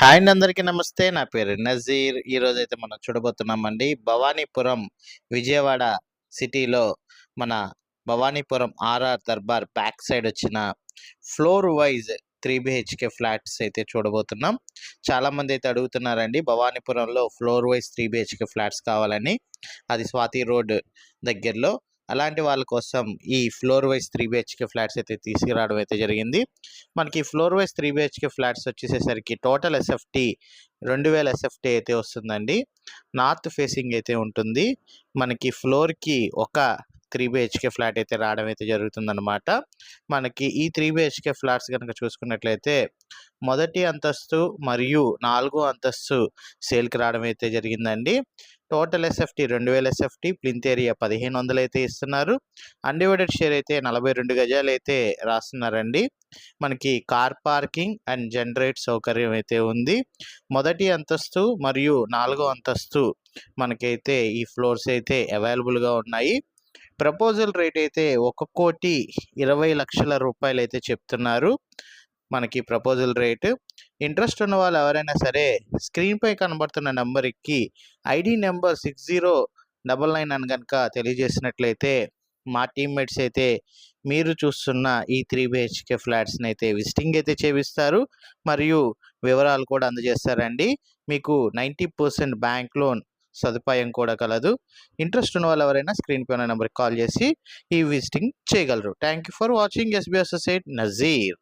Hi అండి అందరికీ నమస్తే. నా పేరు నజీర్. ఈరోజు అయితే మనం చూడబోతున్నామండి భవానీపురం విజయవాడ సిటీలో మన Bhavanipuram RR Darbar back side వచ్చిన floor wise three BHK flats అయితే చూడబోతున్నాం. చాలామంది అయితే అడుగుతున్నారండి భవానీపురంలో floor wise three BHK flats కావాలని. అది స్వాతి రోడ్ దగ్గరలో అలాంటి వాళ్ళ కోసం ఈ floor wise three BHK flats అయితే తీసుకురావడం అయితే జరిగింది. మనకి floor wise three BHK flats వచ్చేసేసరికి total SFT రెండు వేల ఎస్ఎఫ్టీ అయితే వస్తుందండి. నార్త్ ఫేసింగ్ అయితే ఉంటుంది. మనకి ఫ్లోర్కి ఒక త్రీ బిహెచ్కే ఫ్లాట్ అయితే రావడం అయితే జరుగుతుందన్నమాట. మనకి ఈ త్రీ బిహెచ్కే ఫ్లాట్స్ కనుక చూసుకున్నట్లయితే మొదటి అంతస్తు మరియు నాలుగో అంతస్తు సేల్కి రావడం అయితే జరిగిందండి. టోటల్ ఎస్ఎఫ్టీ రెండు వేల ఎస్ఎఫ్టీ ప్లింత్ ఏరియా పదిహేను వందలు అయితే ఇస్తున్నారు. అన్డివైడెడ్ షేర్ అయితే నలభై రెండు గజాలు అయితే రాస్తున్నారండి. మనకి కార్ పార్కింగ్ అండ్ జనరేట్ సౌకర్యం అయితే ఉంది. మొదటి అంతస్తు మరియు నాలుగో అంతస్తు మనకైతే ఈ ఫ్లోర్స్ అయితే అవైలబుల్గా ఉన్నాయి. ప్రపోజల్ రేట్ అయితే ఒక కోటి ఇరవై లక్షల రూపాయలు అయితే చెప్తున్నారు మనకి ప్రపోజల్ రేటు. ఇంట్రెస్ట్ ఉన్న వాళ్ళు ఎవరైనా సరే స్క్రీన్పై కనబడుతున్న నెంబర్కి ID number six zero double nine అని కనుక తెలియజేసినట్లయితే మా టీమ్మేట్స్ అయితే మీరు చూస్తున్న ఈ త్రీ బిహెచ్కే ఫ్లాట్స్ని అయితే విజిటింగ్ అయితే చేపిస్తారు. మరియు వివరాలు కూడా అందజేస్తారండి. మీకు నైంటీ పర్సెంట్ బ్యాంక్ లోన్ సదుపాయం కూడా కలదు. ఇంట్రెస్ట్ ఉన్న వాళ్ళు ఎవరైనా స్క్రీన్ పైన నెంబర్కి కాల్ చేసి ఈ విజిటింగ్ చేయగలరు. Thank you for watching SBS site Nazeer.